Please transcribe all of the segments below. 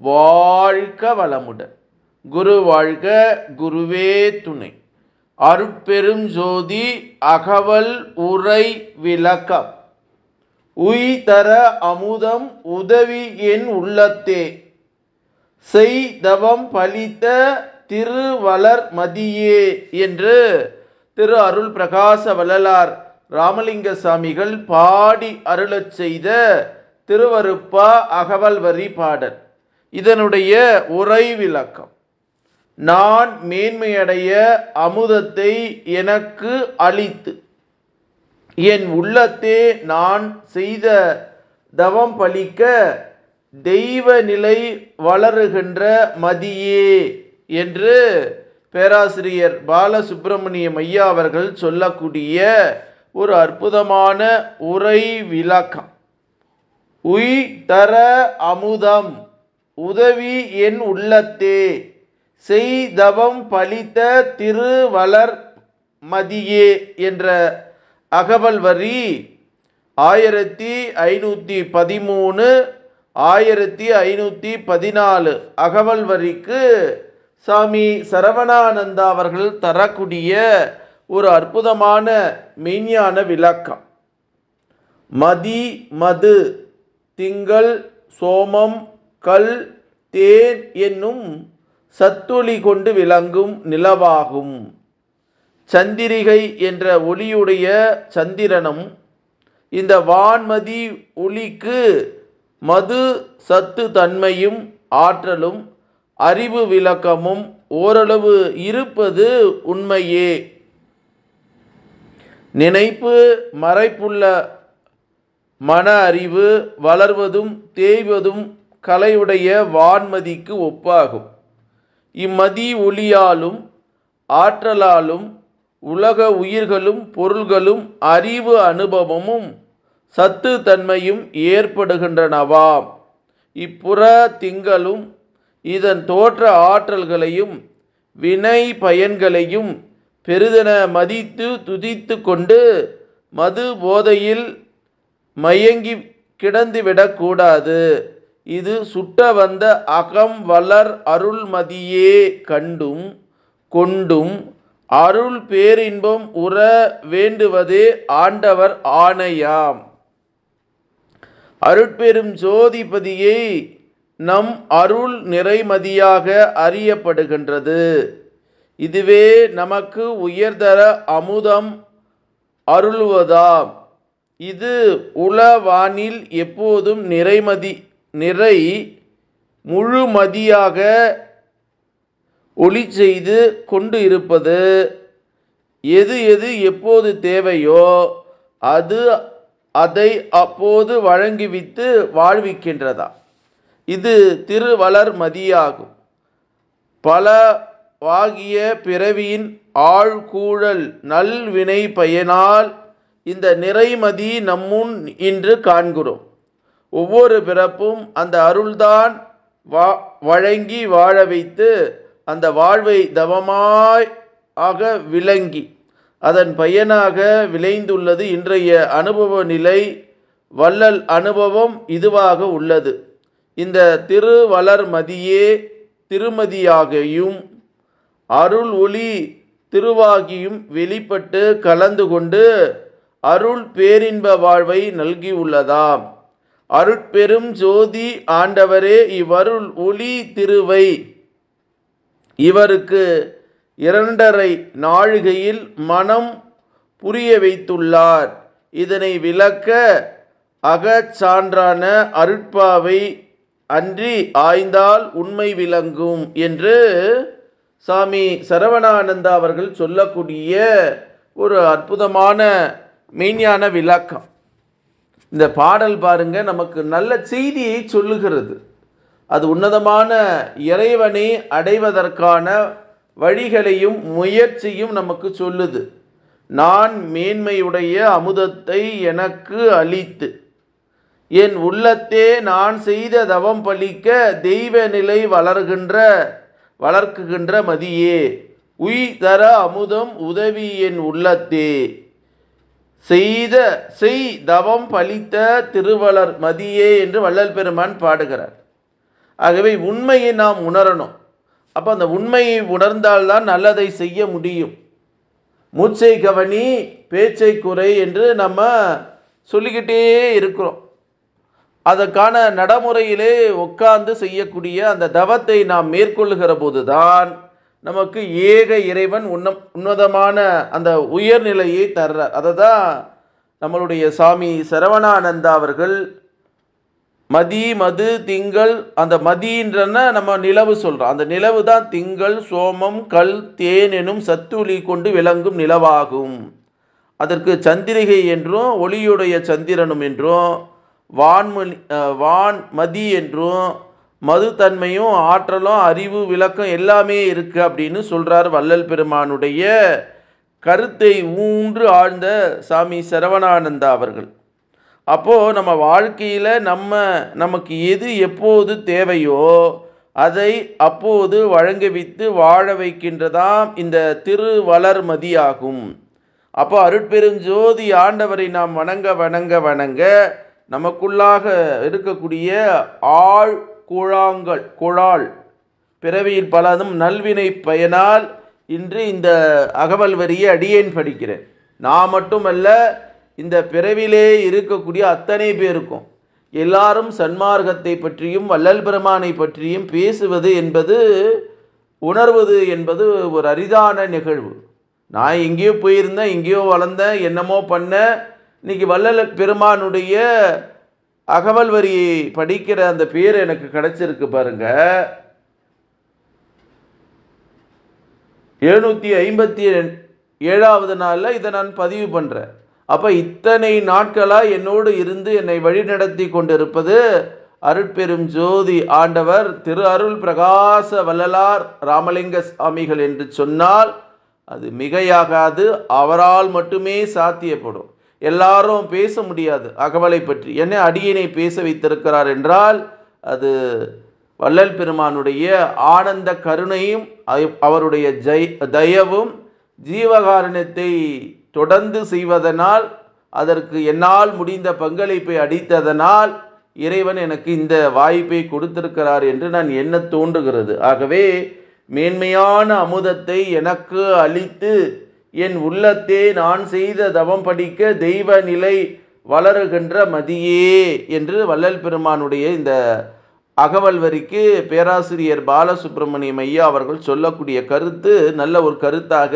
வாழ்க வளமுடன். குரு வாழ்க குருவே துணை. அருட்பெரும் ஜோதி அகவல் உரை விளக்கம். உய் தர அமுதம் உதவி என் உள்ளத்தே. செய்தவம் பலித்த திருவளர் மதியே என்று திரு அருள் பிரகாச வள்ளலார் ராமலிங்க சாமிகள் பாடி அருளச் செய்த திருவருப்பா அகவல் வரி பாடல். இதனுடைய உரை விளக்கம் நான் மேன்மையடைய அமுதத்தை எனக்கு அளித்து என் உள்ளத்தே நான் செய்த தவம் பலிக்க தெய்வ நிலை வளருகின்ற மதியே என்று பேராசிரியர் பாலசுப்பிரமணியம் ஐயா அவர்கள் சொல்லக்கூடிய ஒரு அற்புதமான உரை விளக்கம் உய் தர அமுதம். உதவி என் உள்ளத்தே. செய்தவம் பலித்த திருவளர் மதியே என்ற அகவல் வரி ஆயிரத்தி ஐநூற்றி பதிமூணு ஆயிரத்தி ஐநூற்றி பதினாலு அகவல் வரிக்கு சாமி சரவணானந்தா அவர்கள் தரக்கூடிய ஒரு அற்புதமான மெய்ஞான விளக்கம். மதி மது திங்கள் சோமம் கல் தேன் என்னும் சத்தொளி கொண்டு விளங்கும் நிலவாகும். சந்திரிகை என்ற ஒளியுடைய சந்திரனும் இந்த வான்மதி ஒளிக்கு மது சத்து தன்மையும் ஆற்றலும் அறிவு விளக்கமும் ஓரளவு இருப்பது உண்மையே. நினைப்பு மறைப்புள்ள மன அறிவு வளர்வதும் தேய்வதும் கலையுடைய வான்மதிக்கு ஒப்பாகும். இம்மதி ஒளியாலும் ஆற்றலாலும் உலக உயிர்களும் பொருள்களும் அறிவு அனுபவமும் சத்து தன்மையும் ஏற்படுகின்றனவாம் இப்புற திங்களும் இதன் தோற்ற ஆற்றல்களையும் வினை பயன்களையும் பெரிதென மதித்து துதித்து கொண்டு மது போதையில் மயங்கி கிடந்துவிடக்கூடாது இது சுட்ட வந்த அகம் வளர் அருள்மதியே கண்டும் கொண்டும் அருள் பேரின்பம் உற வேண்டுவதே ஆண்டவர் ஆணையாம். அருட்பெரும் ஜோதிபதியை நம் அருள் நிறைமதியாக அறியப்படுகின்றது. இதுவே நமக்கு உயர்தர அமுதம் அருள்வதாம். இது உளவானில் எப்போதும் நிறைமதி நிறை முழுமதியாக ஒளி செய்து கொண்டு இருப்பது. எது எது எப்போது தேவையோ அது அதை அப்போது வழங்கிவித்து வாழ்விக்கின்றதா? இது திருவளர் மதியாகும். பல வாகிய பிறவியின் ஆழ்கூழல் நல்வினை பயனால் இந்த நிறைமதி நம்முன் இன்று காண்கிறோம். ஒவ்வொரு பிறப்பும் அந்த அருள்தான் வா வழங்கி வாழ வைத்து அந்த வாழ்வை தவமாய் ஆக விளங்கி. அதன் பயனாக விளைந்துள்ளது இன்றைய அனுபவ நிலை வள்ளல் அனுபவம் இதுவாக உள்ளது. இந்த திருவளர்மதியே திருமதியாகியும் அருள் ஒளி திருவாகியும் வெளிப்பட்டு கலந்து கொண்டு அருள் பேரின்ப வாழ்வை நல்கியுள்ளதாம் அருட்பெரும் ஜோதி ஆண்டவரே இவ்வருள் ஒளி திருவை. இவருக்கு இரண்டரை நாழிகையில் மனம் புரிய வைத்துள்ளார். இதனை விளக்க அகச்சான்றான அருட்பாவை அன்றி ஆய்ந்தால் உண்மை விளங்கும் என்று சாமி சரவணானந்தா அவர்கள் சொல்லக்கூடிய ஒரு அற்புதமான மெய்ஞான விளக்கம். இந்த பாடல் பாருங்க நமக்கு நல்ல செய்தியை சொல்லுகிறது. அது உன்னதமான இறைவனை அடைவதற்கான வழிகளையும் முயற்சியும் நமக்கு சொல்லுது. நான் மேன்மையுடைய அமுதத்தை எனக்கு அளித்து என் உள்ளத்தே நான் செய்த தவம் பலிக்க தெய்வ நிலை வளர்கின்ற வளர்க்குகின்ற மதியே. உய் தர அமுதம் உதவி என் உள்ளத்தே. செய்த செய் தவம் பலித்த திருவளர் மதியே என்று வள்ளல் பெருமான் பாடுகிறார். ஆகவே உண்மையை நாம் உணரணும். அப்போ அந்த உண்மையை உணர்ந்தால்தான் நல்லதை செய்ய முடியும். மூச்சை கவனி பேச்சை குறை என்று நம்ம சொல்லிக்கிட்டே இருக்கிறோம். அதற்கான நடைமுறையிலே உட்கார்ந்து செய்யக்கூடிய அந்த தவத்தை நாம் மேற்கொள்ளுகிற போதுதான் நமக்கு ஏக இறைவன் உன்னம் உன்னதமான அந்த உயர்நிலையை தர்றார் அதை தான் நம்மளுடைய சாமி சரவணானந்தா அவர்கள் மதி மது திங்கள் அந்த மதின்றன நம்ம நிலவு சொல்கிறோம் அந்த நிலவு தான் திங்கள் சோமம் கல் தேன் எனும் சத்துளி கொண்டு விளங்கும் நிலவாகும். அதற்கு சந்திரிகை என்றும் ஒளியுடைய சந்திரனும் என்றும் வான்மொழி மதி என்றும் மதி மதுத்தன்மையும் ஆற்றலும் அறிவு விளக்கம் எல்லாமே இருக்குது அப்படின்னு சொல்கிறார் வள்ளல் பெருமானுடைய கருத்தை ஊன்று ஆழ்ந்த சாமி சரவணானந்தா அவர்கள். அப்போது நம்ம வாழ்க்கையில் நம்ம நமக்கு எது எப்போது தேவையோ அதை அப்போது வழங்கவித்து வாழ வைக்கின்றதாம் இந்த திருவளர்மதியாகும் அப்போ அருட்பெருஞ்சோதி ஆண்டவரை நாம் வணங்க வணங்க வணங்க நமக்குள்ளாக இருக்கக்கூடிய ஆள் கூழாங்கல் குழால். பிறவியில் பலதும் நல்வினை பயனால் இன்று இந்த அகவல் வரியை அடியேன் படிக்கிறேன். நான் மட்டுமல்ல இந்த பிறவிலே இருக்கக்கூடிய அத்தனை பேருக்கும் எல்லாரும் சன்மார்க்கத்தை பற்றியும் வள்ளல் பெருமானை பற்றியும் பேசுவது என்பது உணர்வது என்பது ஒரு அரிதான நிகழ்வு. நான் எங்கேயோ போயிருந்தேன் எங்கேயோ வளர்ந்தேன் என்னமோ பண்ணேன். இன்னைக்கு வள்ளல் பெருமானுடைய அகவல் வரியை படிக்கிற அந்த பேர் எனக்கு கிடைச்சிருக்கு பாருங்க. எழுநூற்றி ஐம்பத்தி ஏழாவது நாளில் இதை நான் பதிவு பண்ணுறேன் அப்போ இத்தனை நாட்களாக என்னோடு இருந்து என்னை வழிநடத்தி கொண்டிருப்பது அருட்பெரும் ஜோதி ஆண்டவர் திரு அருள் பிரகாச வள்ளலார் ராமலிங்க சுவாமிகள் என்று சொன்னால் அது மிகையாகாது அவரால் மட்டுமே சாத்தியப்படும். எல்லாரும் பேச முடியாது. அகவலை பற்றி. என்ன அடியினை பேச வைத்திருக்கிறார் என்றால் அது வள்ளல் பெருமானுடைய ஆனந்த கருணையும் அவருடைய ஜெய் தயவும் ஜீவகாரணத்தை தொடர்ந்து செய்வதனால் அதற்கு என்னால் முடிந்த பங்களிப்பை அடித்ததனால் இறைவன் எனக்கு இந்த வாய்ப்பை கொடுத்திருக்கிறார் என்று நான் என்ன தோன்றுகிறது. ஆகவே மேன்மையான அமுதத்தை எனக்கு அளித்து என் உள்ளத்தே நான் செய்த தவம் படிக்க தெய்வ நிலை வளருகின்ற மதியே என்று வள்ளல் பெருமானுடைய இந்த அகவல் வரிக்கு பேராசிரியர் பாலசுப்ரமணியம் ஐயா அவர்கள் சொல்லக்கூடிய கருத்து நல்ல ஒரு கருத்தாக.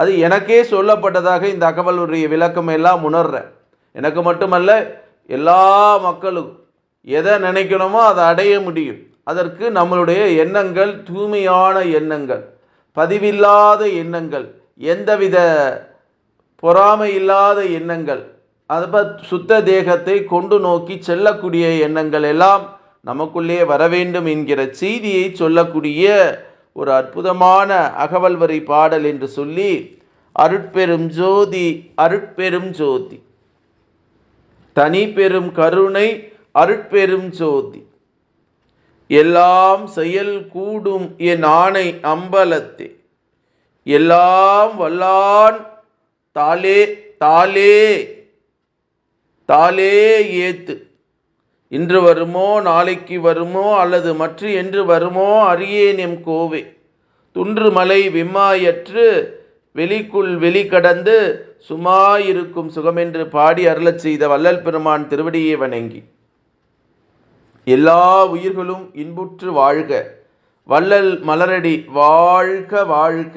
அது எனக்கே சொல்லப்பட்டதாக இந்த அகவலுடைய விளக்கம் எல்லாம் உணர்றேன். எனக்கு மட்டுமல்ல எல்லா மக்களுக்கும் எதை நினைக்கணுமோ அதை அடைய முடியும். அதற்கு நம்மளுடைய எண்ணங்கள் தூய்மையான எண்ணங்கள் பதிவில்லாத எண்ணங்கள் எந்தவித பொறாமை இல்லாத எண்ணங்கள் அது சுத்த தேகத்தை கொண்டு நோக்கி செல்லக்கூடிய எண்ணங்கள் எல்லாம் நமக்குள்ளே வர வேண்டும் என்கிற செய்தியை சொல்லக்கூடிய ஒரு அற்புதமான அகவல் வரி பாடல் என்று சொல்லி அருட்பெரும் ஜோதி அருட்பெரும் ஜோதி. தனி பெரும் கருணை அருட்பெரும் ஜோதி. எல்லாம் செயல் கூடும் என் ஆணை அம்பலத்தே. எல்லாம் வல்லான் தாலே தாலே தாலே ஏத்து. இன்று வருமோ நாளைக்கு வருமோ அல்லது மற்ற என்று வருமோ அறியேன் எம் கோவே. துன்று மலை விம்மாயற்று வெளிக்குள் வெளி கடந்து சுமாயிருக்கும் சுகமென்று பாடி அருளச் செய்த வள்ளல் பெருமான் திருவடியை வணங்கி. எல்லா உயிர்களும் இன்புற்று வாழ்க. வள்ளல் மலரடி வாழ்க வாழ்க.